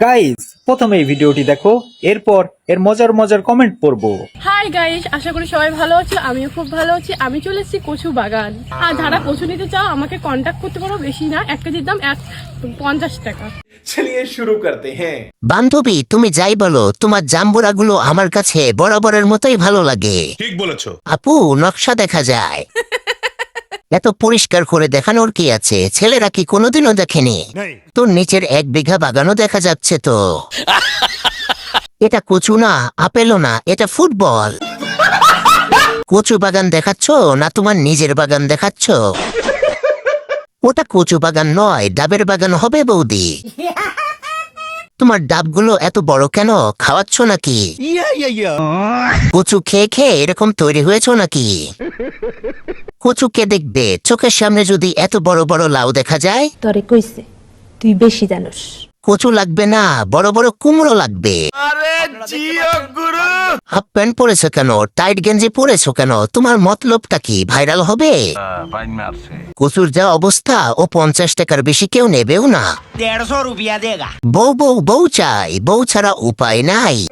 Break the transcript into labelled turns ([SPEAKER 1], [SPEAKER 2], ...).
[SPEAKER 1] Guys প্রথমে এই ভিডিওটি দেখো এরপর এর মজার মজার কমেন্ট পড়ব।
[SPEAKER 2] হাই গাইজ আশা করি সবাই ভালো আছো আমিও খুব ভালো আছি। আমি চলে এসেছি কচু বাগান। আর যারা কচু নিতে চাও আমাকে কন্ট্যাক্ট করতে পারো বেশি না এক কেজির দাম এক পঞ্চাশ টাকা।
[SPEAKER 3] চলিয়ে শুরু করতে হ্যাঁ।
[SPEAKER 4] বান্ধবী তুমি যাই বলো তোমার জাম্বুরাগুলো আমার কাছে বরাবরের মতোই ভালো লাগে।
[SPEAKER 5] ঠিক বলেছ।
[SPEAKER 4] আপু নকশা দেখা যায়। এত পরিষ্কার করে দেখানোর কি আছে? ছেলেরা কি কোনোদিনও দেখেনি? তোর নিচের এক বিঘা বাগানও দেখা যাচ্ছে তো। এটা কচু না আপেলও না এটা ফুটবল। কচু বাগান দেখাচ্ছ না তোমার নিজের বাগান দেখাচ্ছ? ওটা কচু বাগান নয় ডাবের বাগান হবে বৌদি। তোমার ডাবগুলো এত বড় কেন? খাওয়াচ্ছ নাকি? কচু খেয়ে খেয়ে এরকম তৈরি হয়েছ নাকি? কচু কে দেখবে? চোখের সামনে যদি এত বড় বড় লাউ দেখা যায়?
[SPEAKER 6] তরে কইছে তুই বেশি জানোস।
[SPEAKER 4] কচু লাগবে না বড় বড় কুমড়ো লাগবে। হাফ প্যান্ট পরেছো কেন? টাইট গেঞ্জি পরেছো কেন? তোমার মতলবটা কি ভাইরাল হবে? হ্যাঁ, কচুর যা অবস্থা ও পঞ্চাশ টাকার বেশি কেউ নেবেও না।
[SPEAKER 7] দেড়শো রুপিয়া দেগা।
[SPEAKER 4] বউ বউ বউ চাই বউ ছাড়া উপায় নাই।